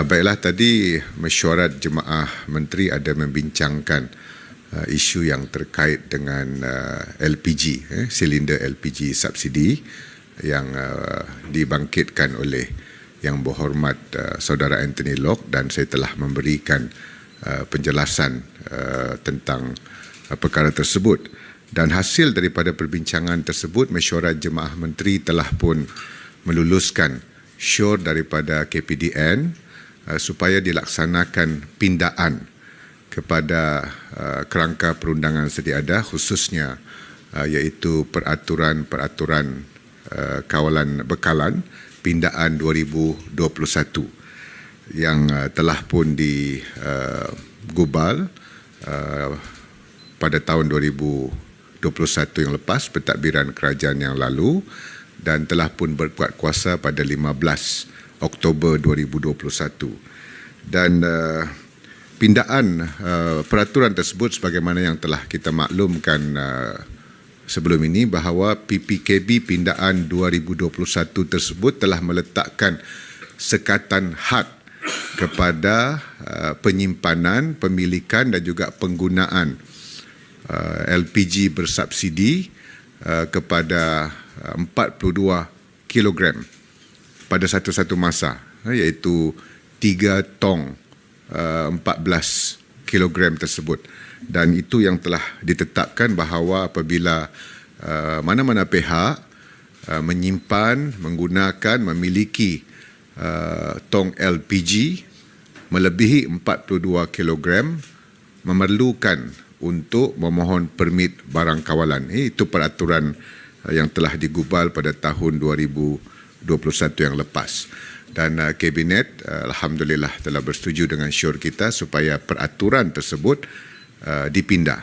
Uh, baiklah tadi mesyuarat jemaah menteri ada membincangkan uh, isu yang terkait dengan uh, LPG, eh, silinder LPG subsidi yang uh, dibangkitkan oleh yang berhormat uh, saudara Anthony Locke dan saya telah memberikan uh, penjelasan uh, tentang uh, perkara tersebut. Dan hasil daripada perbincangan tersebut mesyuarat jemaah menteri telah pun meluluskan syur daripada KPDN Uh, supaya dilaksanakan pindaan kepada uh, kerangka perundangan sedia ada khususnya uh, iaitu peraturan-peraturan uh, kawalan bekalan pindaan 2021 yang uh, telah pun digubal uh, uh, pada tahun 2021 yang lepas pentadbiran kerajaan yang lalu dan telah pun berkuat kuasa pada 15 Oktober 2021 dan uh, pindaan uh, peraturan tersebut sebagaimana yang telah kita maklumkan uh, sebelum ini bahawa PPKB pindaan 2021 tersebut telah meletakkan sekatan had kepada uh, penyimpanan, pemilikan dan juga penggunaan uh, LPG bersubsidi uh, kepada uh, 42 kilogram pada satu-satu masa eh, iaitu 3 tong uh, 14 kilogram tersebut. Dan itu yang telah ditetapkan bahawa apabila uh, mana-mana pihak uh, menyimpan menggunakan memiliki uh, tong LPG melebihi 42 kilogram memerlukan untuk memohon permit barang kawalan. Eh, itu peraturan yang telah digubal pada tahun 2000 21 yang lepas. Dan uh, kabinet uh, alhamdulillah telah bersetuju dengan syur kita supaya peraturan tersebut uh, dipindah